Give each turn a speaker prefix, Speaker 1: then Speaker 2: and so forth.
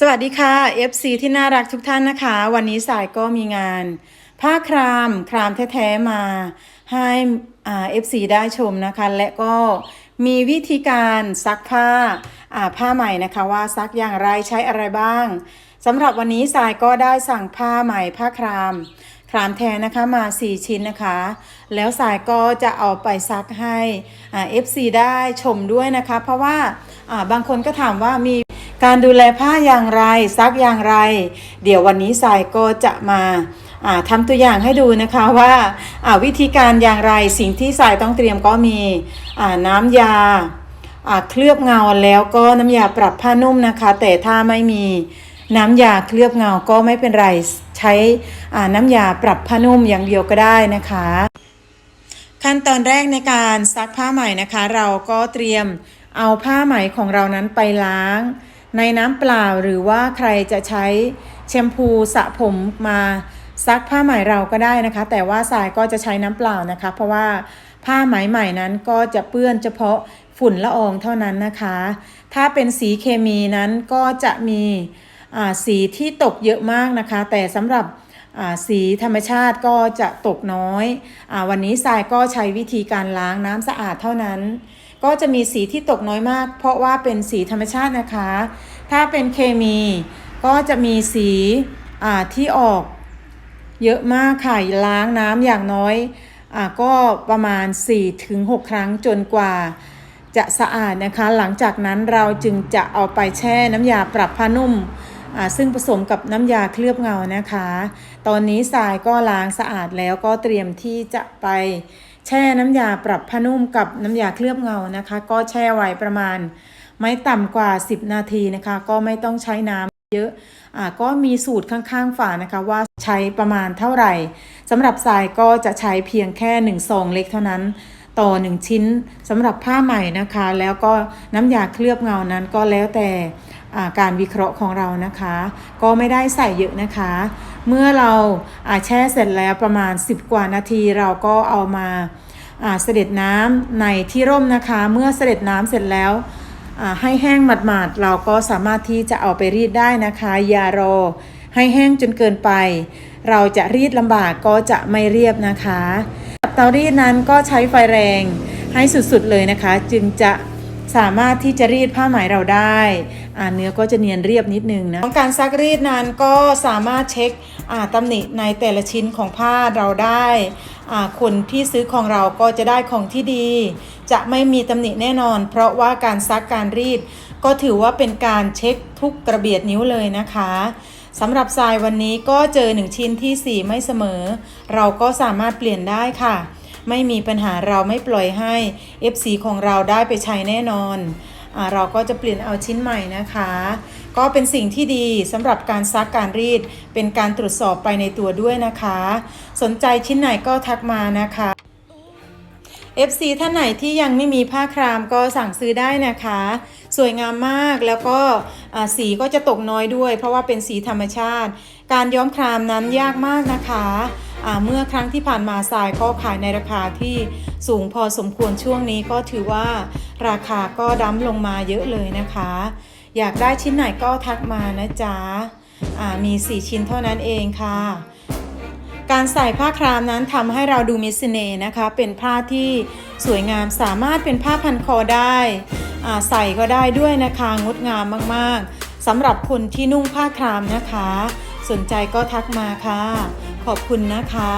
Speaker 1: สวัสดีค่ะ FC ที่น่ารักทุกท่านนะคะ วันนี้สายก็มีงาน ผ้าคราม ครามแท้ๆมาให้อ่า FC ได้ชมนะคะ และก็มีวิธีการซักผ้าาผ้าใหม่นะคะว่าซักอย่างไรใช้อะไรบ้างสำหรับวันนี้สายก็ได้สั่งผ้าใหม่ผ้าครามครามแท้นะคะมา 4 ชิ้นนะคะ แล้วสายก็จะเอาไปซักให้อ่า FC ได้ชมด้วยนะคะ เพราะว่าอ่าบางคนก็ถามว่ามี การดูแลผ้าอย่างไรซักอย่างไร เดี๋ยววันนี้สายก็จะมาทำตัวอย่างให้ดูนะคะว่าวิธีการอย่างไรสิ่งที่สายต้องเตรียมก็มีน้ำยาเคลือบเงาแล้วก็น้ำยาปรับผ้านุ่มนะคะ แต่ถ้าไม่มีน้ำยาเคลือบเงาก็ไม่เป็นไรใช้น้ำยาปรับผ้านุ่มอย่างเดียวก็ได้นะคะ ขั้นตอนแรกในการซักผ้าใหม่นะคะ เราก็เตรียมเอาผ้าไหมของเรานั้นไปล้าง ในน้ำเปล่าหรือว่าใครจะใช้แชมพูสระผมมาซักผ้าไหมเราก็ได้นะคะ แต่ว่าสายก็จะใช้น้ำเปล่านะคะ เพราะว่าผ้าไหมใหม่นั้นก็จะเปื้อนเฉพาะฝุ่นละอองเท่านั้นนะคะ ถ้าเป็นสีเคมีนั้นก็จะมีสีที่ตกเยอะมากนะคะ แต่สำหรับสีธรรมชาติก็จะตกน้อยอวันนี้ทรายก็ใช้วิธีการล้างน้ำสะอาดเท่านั้น ก็จะมีสีที่ตกน้อยมาก เพราะว่าเป็นสีธรรมชาตินะคะ ถ้าเป็นเคมีก็จะมีสีที่ออกเยอะมากค่ะล้างน้ำอย่างน้อยอก็ประมาณ 4-6 ครั้งจนกว่าจะสะอาดนะคะ หลังจากนั้นเราจึงจะเอาไปแช่น้ำยาปรับผ้านุ่ม ซึ่งผสมกับน้ำยาเคลือบเงานะคะ ตอนนี้ทรายก็ล้างสะอาดแล้วก็เตรียมที่จะไป แช่น้ำยาปรับผ้านุ่มกับน้ำยาเคลือบเงานะคะ ก็แช่ไว้ประมาณไม่ต่ำกว่า 10 นาทีนะคะ ก็ไม่ต้องใช้น้ำเยอะอ่าก็มีสูตรข้างๆฝานะคะว่าใช้ประมาณเท่าไหร่สำหรับทรายก็จะใช้เพียงแค่1ซองเล็กเท่านั้น ต่อ 1 ชิ้นสำหรับผ้าใหม่นะคะ แล้วก็น้ำยาเคลือบเงานั้นก็แล้วแต่ การวิเคราะห์ของเรานะคะ ก็ไม่ได้ใส่เยอะนะคะ เมื่อเราแช่เสร็จแล้วประมาณ 10 กว่านาทีเราก็เอามาเสด็จน้ำในที่ร่มนะคะ เมื่อเสด็จน้ำเสร็จแล้วให้แห้งหมาดๆเราก็สามารถที่จะเอาไปรีดได้นะคะ อย่ารอให้แห้งจนเกินไป เราจะรีดลำบากก็จะไม่เรียบนะคะเตารีดนั้นก็ใช้ไฟแรงให้สุดๆเลยนะคะ จึงจะ สามารถที่จะรีดผ้าไหมเราได้อ่าเนื้อก็จะเนียนเรียบนิดนึงนะการซักรีดนั้นก็สามารถเช็คอ่าตำหนิในแต่ละชิ้นของผ้าเราได้อ่าคนที่ซื้อของเราก็จะได้ของที่ดี จะไม่มีตำหนิแน่นอน เพราะว่าการซักการรีด ก็ถือว่าเป็นการเช็คทุกกระเบียดนิ้วเลยนะคะสำหรับทรายวันนี้ก็เจอหนึ่งชิ้นที่4ไม่เสมอ เราก็สามารถเปลี่ยนได้ค่ะ ไม่มีปัญหาเราไม่ปล่อยให้ FC ของเราได้ไปใช้แน่นอนอเราก็จะเปลี่ยนเอาชิ้นใหม่นะคะ ก็เป็นสิ่งที่ดีสำหรับการซักการรีด เป็นการตรวจสอบไปในตัวด้วยนะคะ สนใจชิ้นไหนก็ทักมานะคะ FC ท่านไหนที่ยังไม่มีผ้าครามก็สั่งซื้อได้นะคะ สวยงามมากแล้วก็สีก็จะตกน้อยด้วย เพราะว่าเป็นสีธรรมชาติ การย้อมครามนั้นยากมากนะคะอ่าเมื่อครั้งที่ผ่านมาสายก็ขายในราคาที่สูงพอสมควรช่วงนี้ก็ถือว่าราคาก็ดั้มลงมาเยอะเลยนะคะ อยากได้ชิ้นไหนก็ทักมานะจ๊ะอ่ามี 4 ชิ้นเท่านั้นเองค่ะ การใส่ผ้าครามนั้นทำให้เราดูมีเน่นะคะ เป็นผ้าที่สวยงามสามารถเป็นผ้าพันคอได้อ่าใส่ก็ได้ด้วยนะคะงดงามมากๆสำหรับคนที่นุ่งผ้าครามนะคะ สนใจก็ทักมาค่ะ ขอบคุณนะคะ